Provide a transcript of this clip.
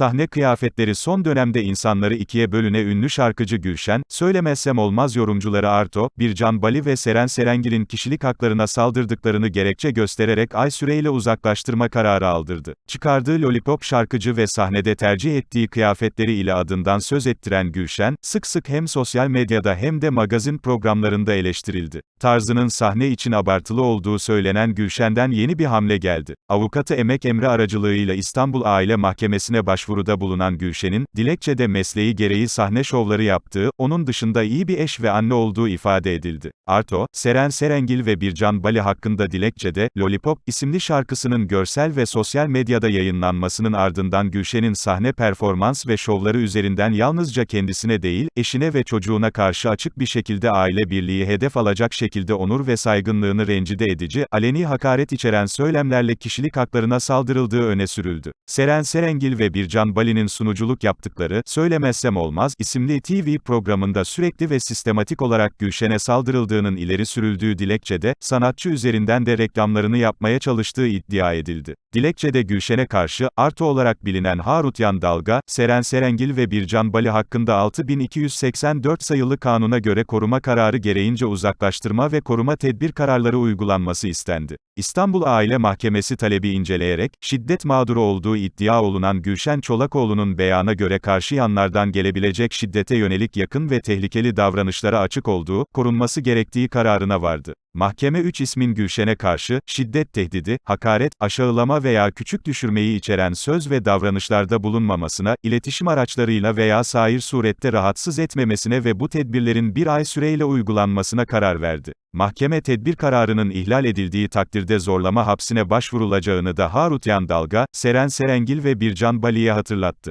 Sahne kıyafetleri son dönemde insanları ikiye bölüne ünlü şarkıcı Gülşen, söylemezsem olmaz yorumcuları Arto, Bircan Bali ve Seren Serengil'in kişilik haklarına saldırdıklarını gerekçe göstererek Ay Süreyle uzaklaştırma kararı aldırdı. Çıkardığı Lollipop şarkıcı ve sahnede tercih ettiği kıyafetleri ile adından söz ettiren Gülşen, sık sık hem sosyal medyada hem de magazin programlarında eleştirildi. Tarzının sahne için abartılı olduğu söylenen Gülşen'den yeni bir hamle geldi. Avukatı Emek Emre aracılığıyla İstanbul Aile Mahkemesi'ne başvuruda bulunan Gülşen'in, dilekçede mesleği gereği sahne şovları yaptığı, onun dışında iyi bir eş ve anne olduğu ifade edildi. Arto, Seren Serengil ve Bircan Bali hakkında dilekçede, Lollipop isimli şarkısının görsel ve sosyal medyada yayınlanmasının ardından Gülşen'in sahne performans ve şovları üzerinden yalnızca kendisine değil, eşine ve çocuğuna karşı açık bir şekilde aile birliği hedef alacak şekilde onur ve saygınlığını rencide edici, aleni hakaret içeren söylemlerle kişilik haklarına saldırıldığı öne sürüldü. Seren Serengil ve Bircan Bali'nin sunuculuk yaptıkları, Söylemezsem Olmaz, isimli TV programında sürekli ve sistematik olarak Gülşen'e saldırıldığının ileri sürüldüğü dilekçede, sanatçı üzerinden de reklamlarını yapmaya çalıştığı iddia edildi. Dilekçede Gülşen'e karşı, Arto olarak bilinen Harutyan Dalga, Seren Serengil ve Bircan Bali hakkında 6284 sayılı kanuna göre koruma kararı gereğince uzaklaştırma ve koruma tedbir kararları uygulanması istendi. İstanbul Aile Mahkemesi talebi inceleyerek, şiddet mağduru olduğu iddia olunan Gülşen Çolakoğlu'nun beyana göre karşı yanlardan gelebilecek şiddete yönelik yakın ve tehlikeli davranışlara açık olduğu, korunması gerektiği kararına vardı. Mahkeme 3 ismin Gülşen'e karşı, şiddet tehdidi, hakaret, aşağılama veya küçük düşürmeyi içeren söz ve davranışlarda bulunmamasına, iletişim araçlarıyla veya sair surette rahatsız etmemesine ve bu tedbirlerin bir ay süreyle uygulanmasına karar verdi. Mahkeme tedbir kararının ihlal edildiği takdirde zorlama hapsine başvurulacağını da Harutyan Dalga, Seren Serengil ve Bircan Bali'ye hatırlattı.